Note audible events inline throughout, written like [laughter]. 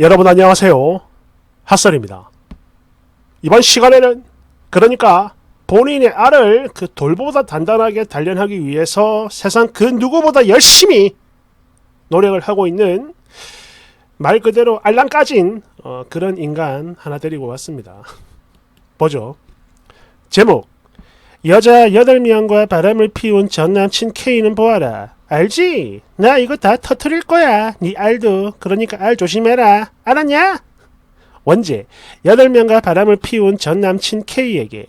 여러분 안녕하세요. 핫설입니다. 이번 시간에는 그러니까 본인의 알을 그 돌보다 단단하게 단련하기 위해서 세상 그 누구보다 열심히 노력을 하고 있는 말 그대로 알랑까진 어, 그런 인간 하나 데리고 왔습니다. 보죠. 제목 여자 8명과 바람을 피운 전 남친 K는 보아라. 알지? 나 이거 다 터트릴 거야. 네 알도. 그러니까 알 조심해라. 알았냐? 원제 8명과 바람을 피운 전 남친 K에게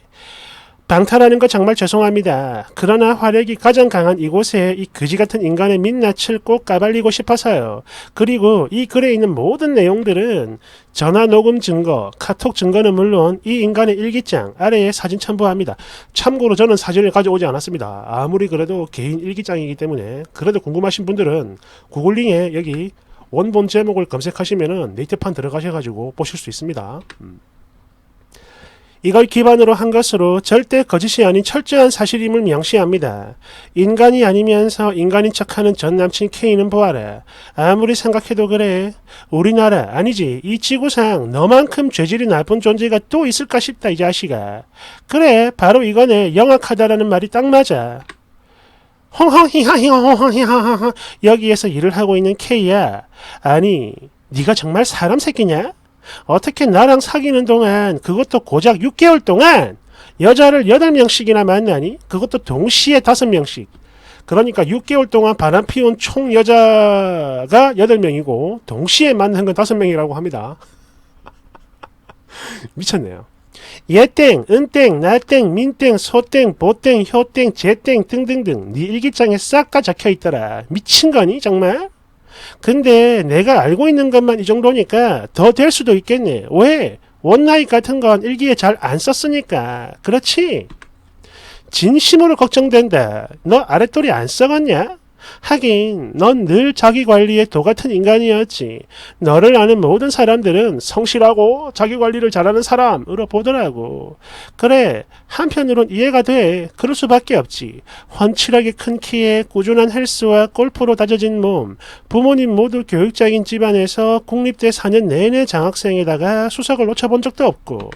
방탈하는 거 정말 죄송합니다. 그러나 화력이 가장 강한 이곳에 이 그지 같은 인간의 민낯을 꼭 까발리고 싶어서요. 그리고 이 글에 있는 모든 내용들은 전화 녹음 증거, 카톡 증거는 물론 이 인간의 일기장 아래에 사진 첨부합니다. 참고로 저는 사진을 가져오지 않았습니다. 아무리 그래도 개인 일기장이기 때문에 그래도 궁금하신 분들은 구글링에 여기 원본 제목을 검색하시면은 네이트판 들어가셔가지고 보실 수 있습니다. 음. 이걸 기반으로 한 것으로 절대 거짓이 아닌 철저한 사실임을 명시합니다. 인간이 아니면서 인간인 척하는 전 남친 K는 보아라. 아무리 생각해도 그래. 우리나라 아니지 이 지구상 너만큼 죄질이 나쁜 존재가 또 있을까 싶다 이 자식아. 그래 바로 이거네 영악하다라는 말이 딱 맞아. 헝헝히하히헝헝히하하 여기에서 일을 하고 있는 K야. 아니 네가 정말 사람 새끼냐? 어떻게 나랑 사귀는 동안 그것도 고작 6개월 동안 여자를 8명씩이나 만나니? 그것도 동시에 5명씩. 그러니까 6개월 동안 바람 피운 총 여자가 8명이고 동시에 만난 건 5명이라고 합니다. [laughs] 미쳤네요. 얘땡, 은땡, 나땡, 민땡, 소땡, 보땡, 효땡, 제땡 등등등 네 일기장에 싹 다 적혀 있더라. 미친 거니 정말? 근데 내가 알고 있는 것만 이 정도니까 더 될 수도 있겠네. 왜? 원나잇 같은 건 일기에 잘 안 썼으니까. 그렇지? 진심으로 걱정된다. 너 아랫돌이 안 썩었냐? 하긴 넌 늘 자기 관리에 도 같은 인간이었지. 너를 아는 모든 사람들은 성실하고 자기 관리를 잘하는 사람으로 보더라고. 그래 한편으론 이해가 돼. 그럴 수밖에 없지. 훤칠하게 큰 키에 꾸준한 헬스와 골프로 다져진 몸. 부모님 모두 교육적인 집안에서 국립대 4년 내내 장학생에다가 수석을 놓쳐본 적도 없고.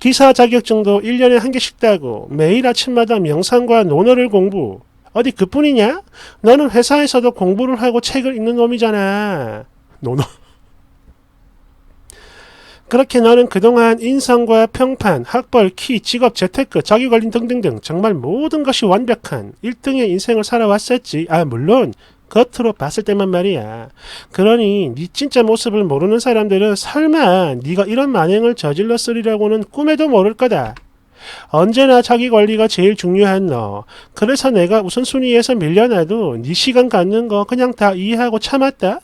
기사 자격증도 1년에 한 개씩 따고 매일 아침마다 명상과 논어를 공부. 어디 그뿐이냐? 너는 회사에서도 공부를 하고 책을 읽는 놈이잖아. 논어. 그렇게 너는 그동안 인성과 평판, 학벌, 키, 직업, 재테크, 자기관리 등등등 정말 모든 것이 완벽한 1등의 인생을 살아왔었지. 아 물론 겉으로 봤을 때만 말이야. 그러니 네 진짜 모습을 모르는 사람들은 설마 네가 이런 만행을 저질렀으리라고는 꿈에도 모를 거다. 언제나 자기 관리가 제일 중요한 너. 그래서 내가 우선순위에서 밀려나도 네 시간 갖는 거 그냥 다 이해하고 참았다.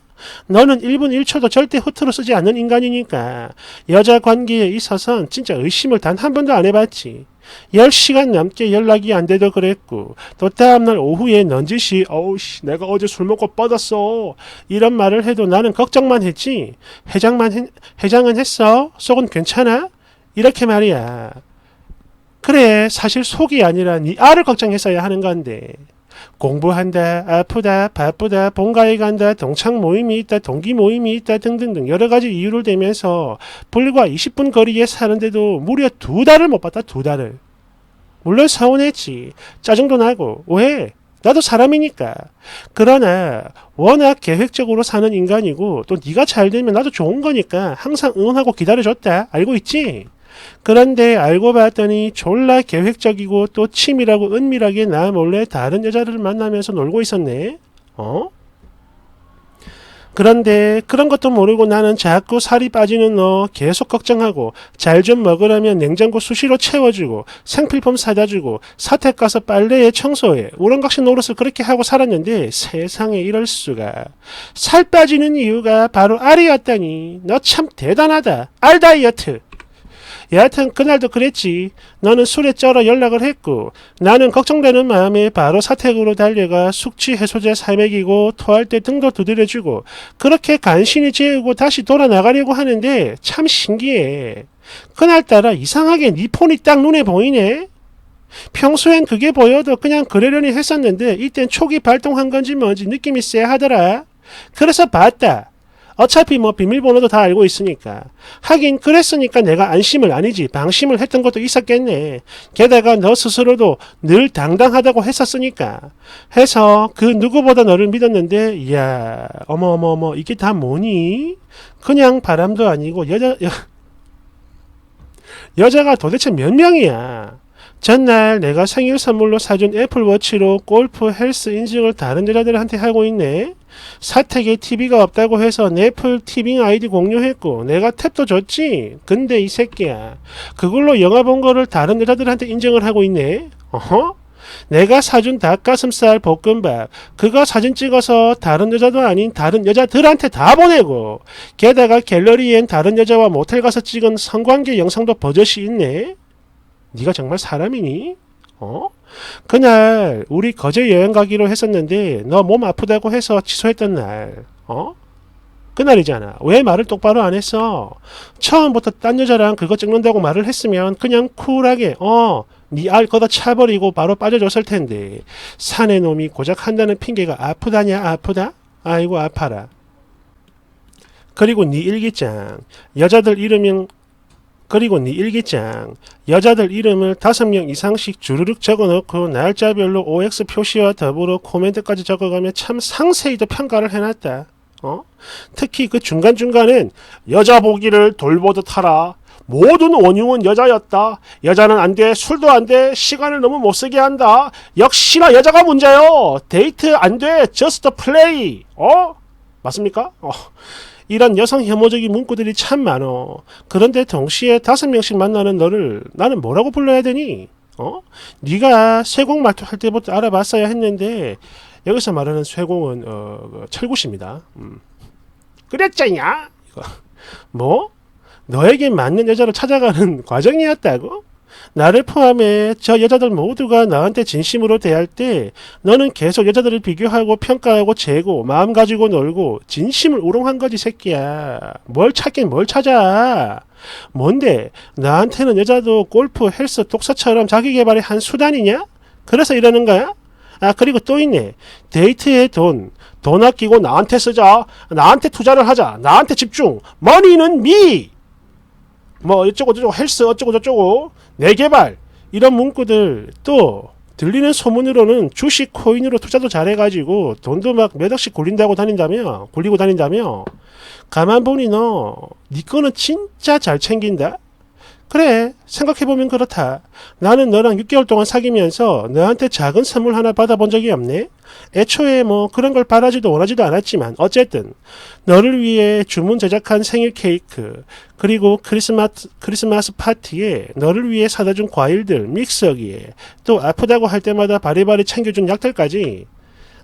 너는 1분 1초도 절대 허투루 쓰지 않는 인간이니까 여자 관계에 있어선 진짜 의심을 단 한 번도 안 해봤지. 10시간 넘게 연락이 안 돼도 그랬고 또 다음날 오후에 넌지시 어우씨 내가 어제 술 먹고 뻗었어 이런 말을 해도 나는 걱정만 했지 해장만 했, 해장은 했어 속은 괜찮아 이렇게 말이야 그래 사실 속이 아니라 네 알을 걱정했어야 하는 건데. 공부한다 아프다 바쁘다 본가에 간다 동창 모임이 있다 동기 모임이 있다 등등등 여러 가지 이유를 대면서 불과 20분 거리에 사는데도 무려 두 달을 못 봤다 두 달을. 물론 서운했지. 짜증도 나고. 왜? 나도 사람이니까. 그러나 워낙 계획적으로 사는 인간이고 또 네가 잘 되면 나도 좋은 거니까 항상 응원하고 기다려줬다. 알고 있지 그런데 알고 봤더니 졸라 계획적이고 또 치밀하고 은밀하게 나 몰래 다른 여자를 만나면서 놀고 있었네. 어? 그런데 그런 것도 모르고 나는 자꾸 살이 빠지는 너 계속 걱정하고 잘 좀 먹으라면 냉장고 수시로 채워주고 생필품 사다 주고 사택 가서 빨래에 청소해. 우렁각시 노릇을 그렇게 하고 살았는데 세상에 이럴 수가. 살 빠지는 이유가 바로 알이었다니. 너 참 대단하다. 알 다이어트 여하튼 그날도 그랬지. 너는 술에 쩔어 연락을 했고 나는 걱정되는 마음에 바로 사택으로 달려가 숙취 해소제 사먹이고 토할 때 등도 두드려주고 그렇게 간신히 재우고 다시 돌아 나가려고 하는데 참 신기해. 그날따라 이상하게 네 폰이 딱 눈에 보이네. 평소엔 그게 보여도 그냥 그러려니 했었는데 이땐 초기 발동한 건지 뭔지 느낌이 쎄하더라. 그래서 봤다. 어차피 뭐 비밀번호도 다 알고 있으니까. 하긴 그랬으니까 내가 안심을 아니지 방심을 했던 것도 있었겠네. 게다가 너 스스로도 늘 당당하다고 했었으니까. 해서 그 누구보다 너를 믿었는데 이야 어머 어머 어머 이게 다 뭐니? 그냥 바람도 아니고 여자 여, 여자가 도대체 몇 명이야? 전날 내가 생일 선물로 사준 애플워치로 골프 헬스 인증을 다른 여자들한테 하고 있네. 사택에 TV가 없다고 해서 넷플 티빙 아이디 공유했고 내가 탭도 줬지. 근데 이 새끼야. 그걸로 영화 본 거를 다른 여자들한테 인증을 하고 있네. 어허? 내가 사준 닭가슴살 볶음밥 그거 사진 찍어서 다른 여자도 아닌 다른 여자들한테 다 보내고 게다가 갤러리엔 다른 여자와 모텔 가서 찍은 성관계 영상도 버젓이 있네. 네가 정말 사람이니? 어? 그날 우리 거제 여행 가기로 했었는데 너 몸 아프다고 해서 취소했던 날. 어? 그날이잖아. 왜 말을 똑바로 안 했어? 처음부터 딴 여자랑 그거 찍는다고 말을 했으면 그냥 쿨하게 어, 네알 걷어 차버리고 바로 빠져줬을 텐데 사내 놈이 고작 한다는 핑계가 아프다냐 아프다? 아이고 아파라. 그리고 네 일기장 여자들 이름은 그리고 네 일기장 여자들 이름을 다섯 명 이상씩 주르륵 적어놓고 날짜별로 OX 표시와 더불어 코멘트까지 적어가며 참 상세히도 평가를 해놨다. 어? 특히 그 중간중간엔 여자 보기를 돌보듯 하라. 모든 원흉은 여자였다. 여자는 안 돼. 술도 안 돼. 시간을 너무 못 쓰게 한다. 역시나 여자가 문제요. 데이트 안 돼. just play. 어? 맞습니까? 어. 이런 여성 혐오적인 문구들이 참 많어. 그런데 동시에 다섯 명씩 만나는 너를 나는 뭐라고 불러야 되니? 어? 네가 쇠공 말투 할 때부터 알아봤어야 했는데 여기서 말하는 쇠공은 어, 그 철구씨입니다. 음. 그랬잖냐? 뭐? 너에게 맞는 여자를 찾아가는 [laughs] 과정이었다고? 나를 포함해 저 여자들 모두가 나한테 진심으로 대할 때 너는 계속 여자들을 비교하고 평가하고 재고 마음 가지고 놀고 진심을 우롱한 거지 새끼야. 뭘 찾긴 뭘 찾아. 뭔데 나한테는 여자도 골프, 헬스, 독서처럼 자기 개발의 한 수단이냐? 그래서 이러는 거야? 아 그리고 또 있네. 데이트에 돈. 돈 아끼고 나한테 쓰자. 나한테 투자를 하자. 나한테 집중. 머니는 미. 뭐 어쩌고 저쩌고 헬스 어쩌고 저쩌고 내 개발 이런 문구들 또 들리는 소문으로는 주식 코인으로 투자도 잘해가지고 돈도 막 몇 억씩 굴린다고 다닌다며 굴리고 다닌다며. 가만 보니 너 네 거는 진짜 잘 챙긴다 그래 생각해보면 그렇다. 나는 너랑 6개월 동안 사귀면서 너한테 작은 선물 하나 받아본 적이 없네. 애초에 뭐 그런 걸 바라지도 원하지도 않았지만 어쨌든 너를 위해 주문 제작한 생일 케이크 그리고 크리스마스 크리스마스 파티에 너를 위해 사다 준 과일들 믹서기에 또 아프다고 할 때마다 바리바리 챙겨준 약들까지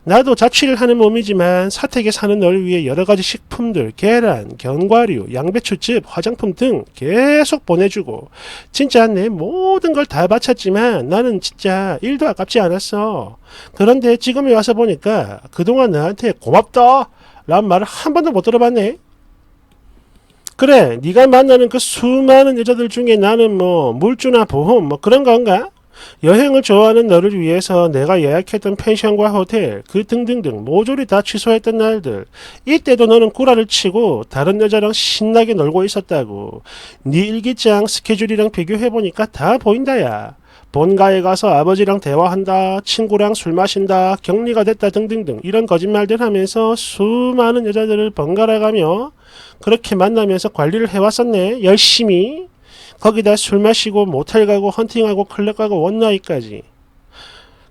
나도 자취를 하는 몸이지만 사택에 사는 너를 위해 여러 가지 식품들, 계란, 견과류, 양배추즙, 화장품 등 계속 보내주고 진짜 내 모든 걸 다 바쳤지만 나는 진짜 일도 아깝지 않았어. 그런데 지금에 와서 보니까 그동안 나한테 고맙다 라는 말을 한 번도 못 들어봤네. 그래, 네가 만나는 그 수많은 여자들 중에 나는 뭐 물주나 보험 뭐 그런 건가? 여행을 좋아하는 너를 위해서 내가 예약했던 펜션과 호텔, 그 등등등 모조리 다 취소했던 날들. 이때도 너는 구라를 치고 다른 여자랑 신나게 놀고 있었다고. 네 일기장 스케줄이랑 비교해보니까 다 보인다야. 본가에 가서 아버지랑 대화한다, 친구랑 술 마신다, 격리가 됐다 등등등 이런 거짓말들 하면서 수많은 여자들을 번갈아 가며 그렇게 만나면서 관리를 해왔었네. 열심히. 거기다 술 마시고 모텔 가고 헌팅하고 클럽 가고 원나잇까지.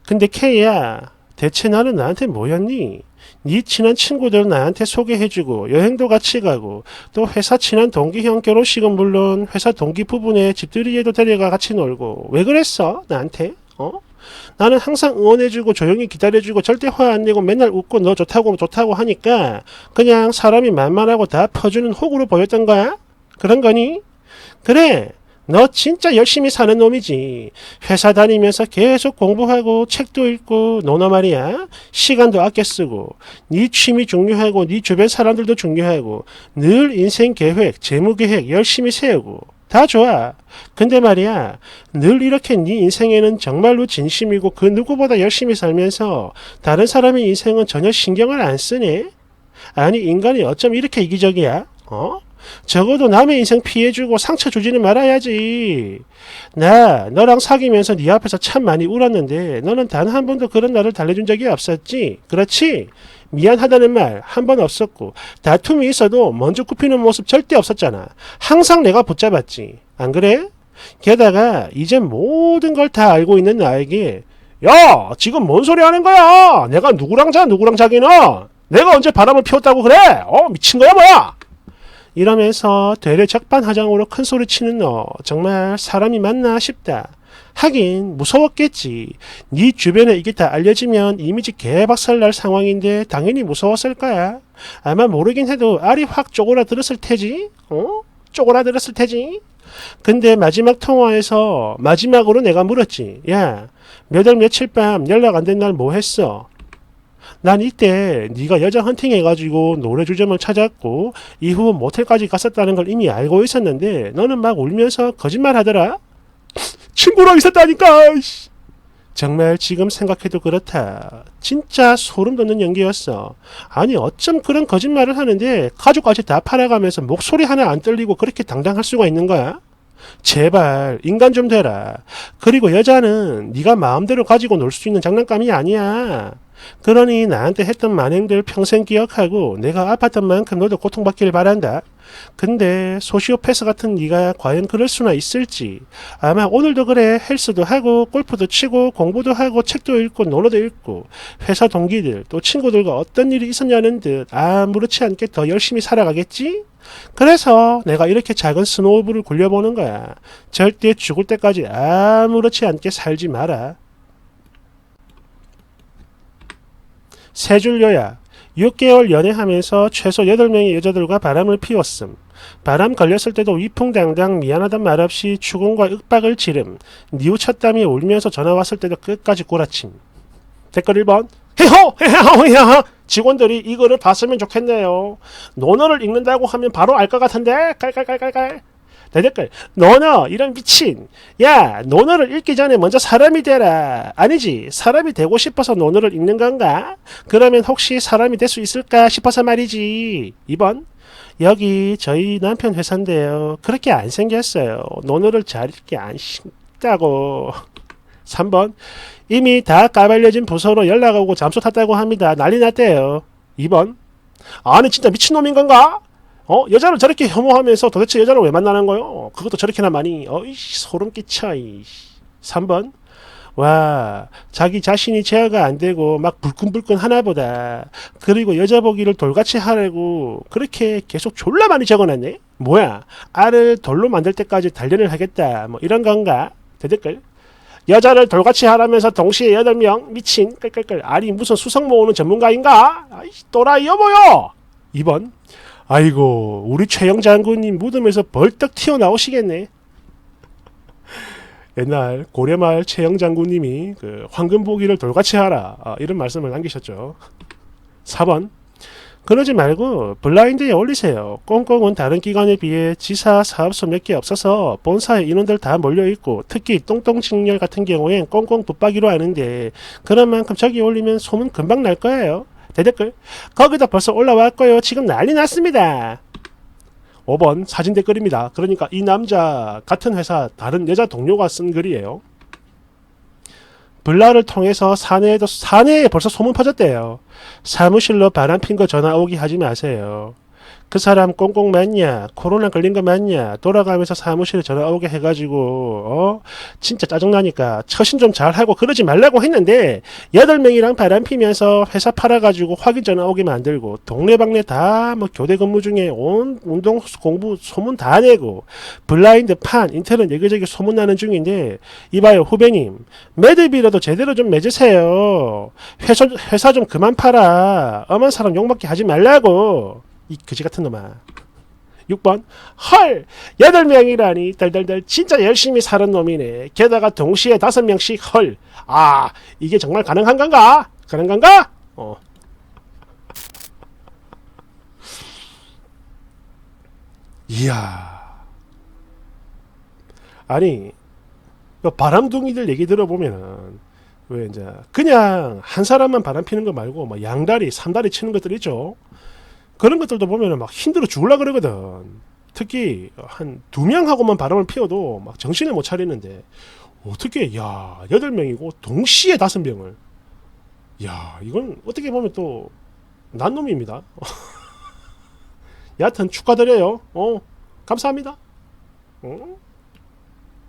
근데 케이야, 대체 나는 나한테 뭐였니? 네 친한 친구들 나한테 소개해주고 여행도 같이 가고 또 회사 친한 동기 형 결혼식은 물론 회사 동기 부부네 집들이에도 데려가 같이 놀고 왜 그랬어 나한테? 어? 나는 항상 응원해주고 조용히 기다려주고 절대 화 안 내고 맨날 웃고 너 좋다고 좋다고 하니까 그냥 사람이 만만하고 다 퍼주는 호구로 보였던 거야? 그런 거니? 그래. 너 진짜 열심히 사는 놈이지. 회사 다니면서 계속 공부하고 책도 읽고 노너 말이야. 시간도 아껴 쓰고 네 취미 중요하고 네 주변 사람들도 중요하고 늘 인생 계획, 재무 계획 열심히 세우고 다 좋아. 근데 말이야. 늘 이렇게 네 인생에는 정말로 진심이고 그 누구보다 열심히 살면서 다른 사람의 인생은 전혀 신경을 안 쓰네. 아니 인간이 어쩜 이렇게 이기적이야? 어? 적어도 남의 인생 피해주고 상처 주지는 말아야지. 나 너랑 사귀면서 네 앞에서 참 많이 울었는데 너는 단 한 번도 그런 나를 달래준 적이 없었지. 그렇지? 미안하다는 말 한 번 없었고 다툼이 있어도 먼저 굽히는 모습 절대 없었잖아. 항상 내가 붙잡았지. 안 그래? 게다가 이제 모든 걸 다 알고 있는 나에게 야 지금 뭔 소리 하는 거야? 내가 누구랑 자 누구랑 자기는? 내가 언제 바람을 피웠다고 그래? 어 미친 거야 뭐야? 이러면서 되레 적반하장으로 큰 소리 치는 너 정말 사람이 맞나 싶다. 하긴 무서웠겠지. 네 주변에 이게 다 알려지면 이미지 개박살 날 상황인데 당연히 무서웠을 거야. 아마 모르긴 해도 알이 확 쪼그라들었을 테지. 어? 쪼그라들었을 테지. 근데 마지막 통화에서 마지막으로 내가 물었지. 야, 몇 월 며칠 밤 연락 안 된 날 뭐 했어? 난 이때 네가 여자 헌팅 해가지고 노래 주점을 찾았고 이후 모텔까지 갔었다는 걸 이미 알고 있었는데 너는 막 울면서 거짓말 하더라. [laughs] 친구랑 있었다니까. 씨. 정말 지금 생각해도 그렇다. 진짜 소름 돋는 연기였어. 아니 어쩜 그런 거짓말을 하는데 가족까지 다 팔아가면서 목소리 하나 안 떨리고 그렇게 당당할 수가 있는 거야? 제발 인간 좀 되라. 그리고 여자는 네가 마음대로 가지고 놀 수 있는 장난감이 아니야. 그러니 나한테 했던 만행들 평생 기억하고 내가 아팠던 만큼 너도 고통받기를 바란다. 근데 소시오패스 같은 네가 과연 그럴 수나 있을지. 아마 오늘도 그래 헬스도 하고 골프도 치고 공부도 하고 책도 읽고 논어도 읽고 회사 동기들 또 친구들과 어떤 일이 있었냐는 듯 아무렇지 않게 더 열심히 살아가겠지? 그래서 내가 이렇게 작은 스노우볼을 굴려보는 거야. 절대 죽을 때까지 아무렇지 않게 살지 마라. 세 줄요야. 6개월 연애하면서 최소 8명의 여자들과 바람을 피웠음. 바람 걸렸을 때도 위풍당당 미안하단 말 없이 추궁과 윽박을 지름. 뉘우쳤다며 울면서 전화 왔을 때도 끝까지 꼬라침. 댓글 1번. 헤호! 헤호! 헤호! 직원들이 이거를 봤으면 좋겠네요. 논어를 읽는다고 하면 바로 알 것 같은데? 깔깔깔깔깔. 내 댓글 너너 이런 미친. 야 논어를 읽기 전에 먼저 사람이 되라. 아니지 사람이 되고 싶어서 논어를 읽는 건가? 그러면 혹시 사람이 될 수 있을까 싶어서 말이지. 2번 여기 저희 남편 회사인데요. 그렇게 안 생겼어요. 논어를 잘 읽기 안 쉽다고. 3번 이미 다 까발려진 부서로 연락 오고 잠수 탔다고 합니다. 난리 났대요. 2번 아니 진짜 미친놈인 건가 어? 여자를 저렇게 혐오하면서 도대체 여자를 왜 만나는 거요? 그것도 저렇게나 많이 어이 소름 끼쳐 이 3번. 와 자기 자신이 제어가 안 되고 막 불끈불끈 하나보다 그리고 여자 보기를 돌같이 하려고 그렇게 계속 졸라 많이 적어놨네. 뭐야? 알을 돌로 만들 때까지 단련을 하겠다. 뭐 이런 건가? 대댓글. 여자를 돌같이 하라면서 동시에 8명 미친 끌끌끌. 아니 무슨 수석 모으는 전문가인가? 아이 또라이 여보요? 2번 아이고 우리 최영 장군님 무덤에서 벌떡 튀어나오시겠네. 옛날 고려말 최영 장군님이 그 황금 보기를 돌같이 하라 아, 이런 말씀을 남기셨죠. 4번 그러지 말고 블라인드에 올리세요. 꽁꽁은 다른 기관에 비해 지사 사업소 몇 개 없어서 본사에 인원들 다 몰려있고 특히 똥똥직렬 같은 경우엔 꽁꽁 붙박이로 하는데 그런 만큼 저기 올리면 소문 금방 날 거예요. 대댓글 거기다 벌써 올라왔고요. 지금 난리 났습니다. 5번 사진 댓글입니다. 그러니까 이 남자 같은 회사 다른 여자 동료가 쓴 글이에요. 블라를 통해서 사내에도 사내에 벌써 소문 퍼졌대요. 사무실로 바람 핀 거 전화 오기 하지 마세요. 그 사람 꽁꽁 맞냐? 코로나 걸린 거 맞냐? 돌아가면서 사무실에 전화 오게 해가지고 어 진짜 짜증나니까 처신 좀 잘하고 그러지 말라고 했는데 여덟 명이랑 바람 피면서 회사 팔아가지고 확인 전화 오게 만들고 동네방네 다 뭐 교대 근무 중에 온 운동 공부 소문 다 내고 블라인드 판 인터넷 여기저기 소문 나는 중인데 이봐요 후배님 매듭이라도 제대로 좀 맺으세요. 회사 회사 좀 그만 팔아. 엄한 사람 욕먹게 하지 말라고. 이 그지 같은 놈아. 6번 헐 8명이라니 덜덜덜 진짜 열심히 사는 놈이네 게다가 동시에 5명씩 헐 아 이게 정말 가능한 건가? 가능한 건가? 어. 이야 아니 그 바람둥이들 얘기 들어보면은 왜 이제 그냥 한 사람만 바람 피는 거 말고 뭐 양다리 삼다리 치는 것들 있죠 그런 것들도 보면은 막 힘들어 죽을라 그러거든. 특히 한 두 명하고만 바람을 피워도 막 정신을 못 차리는데 어떻게 야 여덟 명이고 동시에 다섯 명을 야 이건 어떻게 보면 또 난 놈입니다. [laughs] 여하튼 축하드려요. 어 감사합니다. 어?